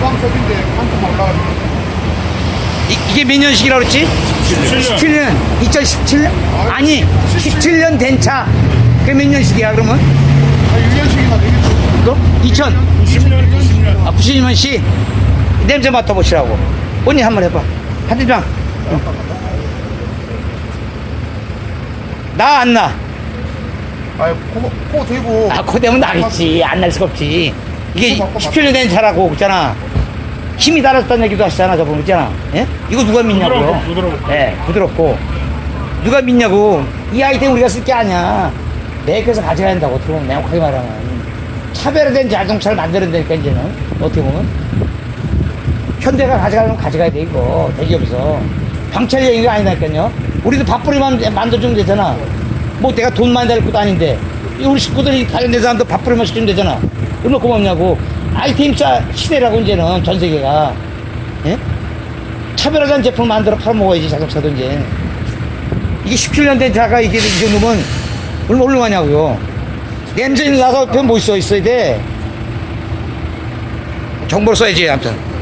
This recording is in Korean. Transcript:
가방석인데 한참 올라가는 이, 이게 몇 년식이라고 그랬지? 17년. 2017년? 아니, 17년 된 차. 그게 몇 년식이야, 그러면? 한 1년씩이나 되겠죠. 너? 2000? 90년, 90년. 아, 92년식? 냄새 맡아보시라고. 언니 한번 해봐. 한 대장. 나, 안 나? 아, 코, 코 대고. 아, 코 대면 나겠지. 안 날 수가 없지. 이게 17년 된 차라고 그랬잖아. 힘이 달았다는 얘기도 하시잖아, 저분 있잖아. 예? 이거 누가 믿냐고요? 부드럽고, 부드럽고. 예, 부드럽고. 누가 믿냐고. 이 아이템 우리가 쓸 게 아니야. 메이커에서 가져가야 한다고, 어떻게 보면, 명확하게 말하면. 차별화된 자동차를 만들어낸다니까, 이제는. 어떻게 보면. 현대가 가져가려면 가져가야 돼, 이거. 대기업에서. 경찰 얘기가 아니다니까요. 우리도 밥벌이만 만들어주면 되잖아. 뭐 내가 돈 많이 달 것도 아닌데. 이 우리 식구들이 관련된 사람도 밥벌이만 시키면 되잖아. 얼마나 고맙냐고. 아이템차 시대라고, 이제는 전 세계가. 예? 차별화된 제품을 만들어 팔아먹어야지, 자동차도 이제. 이게 17년 된 차가 이게 이 정도면 얼마 훌륭하냐고요. 냄새 나서 옆에 뭐 있어 있어야 돼. 정보를 써야지, 아무튼.